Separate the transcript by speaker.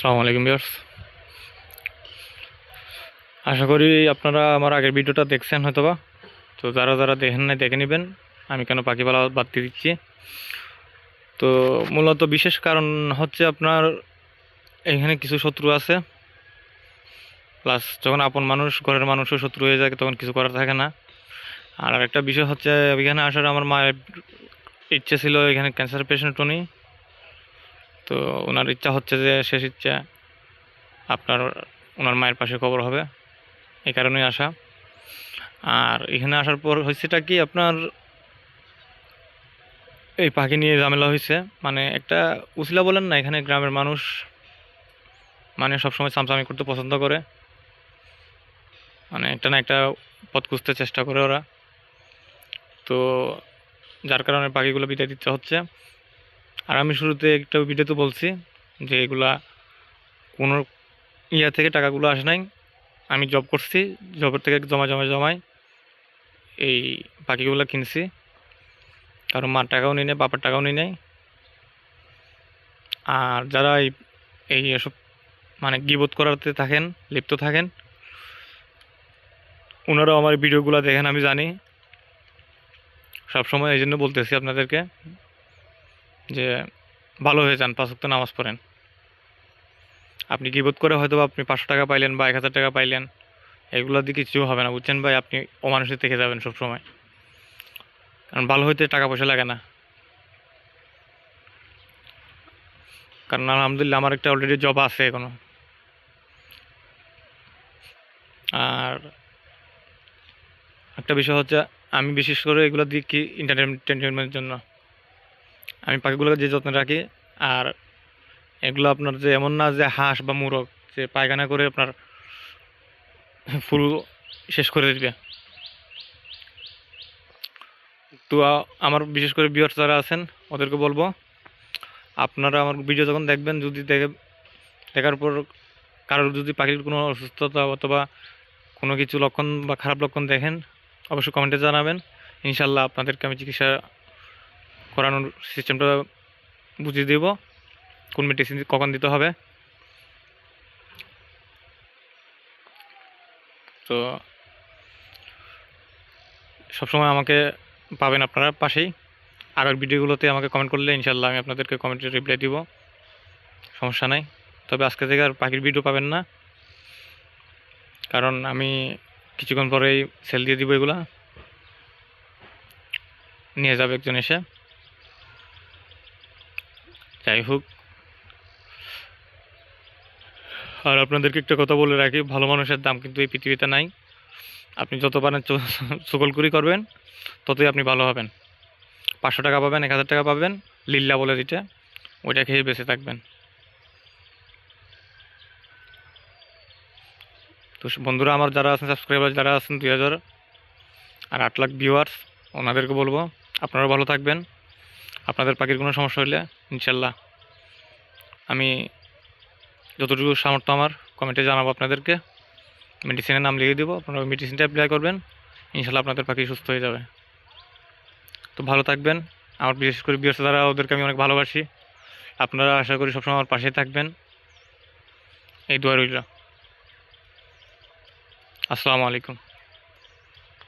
Speaker 1: সালামু আলাইকুম বিয়ার্স আশা করি আপনারা আমার আগের ভিডিওটা দেখছেন হয়তোবা। তো যারা যারা দেখেন নাই, দেখে নেবেন। আমি কেন পাখি পালা বাদ দিয়ে দিচ্ছি? তো মূলত বিশেষ কারণ হচ্ছে আপনার এখানে কিছু শত্রু আছে। প্লাস যখন আপন মানুষ, ঘরের মানুষও শত্রু হয়ে যায়, তখন কিছু করার থাকে না। আর একটা বিষয় হচ্ছে এখানে আসার আমার মায়ের ইচ্ছে ছিল, এখানে ক্যান্সার পেশেন্ট উনি। তো ওনার ইচ্ছা হচ্ছে যে শেষ ইচ্ছা আপনার, ওনার মায়ের পাশে খবর হবে। এই কারণেই আসা। আর এখানে আসার পর হয়েছেটা কি আপনার, এই পাখি নিয়ে ঝামেলা হয়েছে। মানে একটা উসিলা বলেন না, এখানে গ্রামের মানুষ মানে সবসময় চামচামি করতে পছন্দ করে। মানে একটা না একটা পথ খুঁজতে চেষ্টা করে ওরা। তো যার কারণে পাখিগুলো বিদায় দিতে হচ্ছে। আর আমি শুরুতে একটা ভিডিওতে বলছি যে এগুলা কোনো ইয়া থেকে টাকাগুলো আসে নাই। আমি জব করছি জবের থেকে জমা জমা জমাই এই পাখিগুলো কিনছি। কারণ মার টাকাও নিই নেই বাবার টাকাও নিই, নেই। আর যারা এই এই এসব মানে গিবোধ করাতে থাকেন, লিপ্ত থাকেন, ওনারাও আমার ভিডিওগুলো দেখেন, আমি জানি। সবসময় এই জন্য বলতেছি আপনাদেরকে। যে ভালো হয়ে যান, পাঁচ ওয়াক্ত নামাজ পড়েন। আপনি গিবোধ করে হয়তো আপনি পাঁচশো টাকা পাইলেন বা এক হাজার টাকা পাইলেন এগুলো দিয়ে কিছু হবে না। বুঝছেন ভাই? আপনি অমানুষের থেকে যাবেন সব সময় কারণ ভালো হইতে টাকা পয়সা লাগে না। কারণ আলহামদুলিল্লাহ আমার একটা অলরেডি জব আছে এখনও। আর একটা বিষয় হচ্ছে, আমি বিশেষ করে এগুলো দিই কি এন্টারটেনমেন্টের জন্য। আমি পাখিগুলোকে যে যত্নে রাখি, আর এগুলো আপনার যে এমন না যে হাঁস বা মুরগ, যে পায়খানা করে আপনার ফুল শেষ করে দিবে। তো আমার বিশেষ করে বিয়ার যারা আছেন, ওদেরকে বলব, আপনারা আমার ভিডিও যখন দেখবেন, যদি দেখে, দেখার পর কারোর যদি পাখির কোনো অসুস্থতা অথবা কোনো কিছু লক্ষণ বা খারাপ লক্ষণ দেখেন, অবশ্যই কমেন্টে জানাবেন। ইনশাল্লাহ আপনাদেরকে আমি চিকিৎসা করানোর সিস্টেমটা বুঝিয়ে দেব, কোন মেডিসিন কখন দিতে হবে। তো সবসময় আমাকে পাবেন আপনারা পাশেই। আগের ভিডিওগুলোতে আমাকে কমেন্ট করলে ইনশাল্লাহ আমি আপনাদেরকে কমেন্টে রিপ্লাই দিব, সমস্যা নাই। তবে আজকে থেকে আর পাখির ভিডিও পাবেন না। কারণ আমি কিছুক্ষণ পরেই সেল দিয়ে দিব এগুলা। নিয়ে যাবে একজন এসে। যাই হোক। আর আপনাদেরকে একটা কথা বলে রাখি, ভালো মানুষের দাম কিন্তু এই পৃথিবীতে নাই। আপনি যত পারেন চকলকুরি করবেন, ততই আপনি ভালো হবেন। পাঁচশো টাকা পাবেন, এক হাজার টাকা পাবেন, লিল্লা বলে দিতে ওইটা খেয়ে বেঁচে থাকবেন। তো বন্ধুরা আমার যারা আছেন সাবস্ক্রাইবার যারা আছেন, দুই হাজার আর আট লাখ ভিউয়ার্স ওনাদেরকে বলব আপনারা ভালো থাকবেন। আপনাদের পাখির কোনো সমস্যা হলে ইনশাল্লাহ আমি যতটুকু সামর্থ্য আমার কমেন্টে জানাব আপনাদেরকে। মেডিসিনের নাম লিখে দেবো, আপনারা মেডিসিনটা অ্যাপ্লাই করবেন, ইনশাল্লাহ আপনাদের পাখি সুস্থ হয়ে যাবে। তো ভালো থাকবেন। আমার বিশেষ করে বিয়ের দ্বারা ওদেরকে আমি অনেক ভালোবাসি। আপনারা আশা করি সবসময় আমার পাশে থাকবেন। এই দোয়া রইল। আসসালামু আলাইকুম।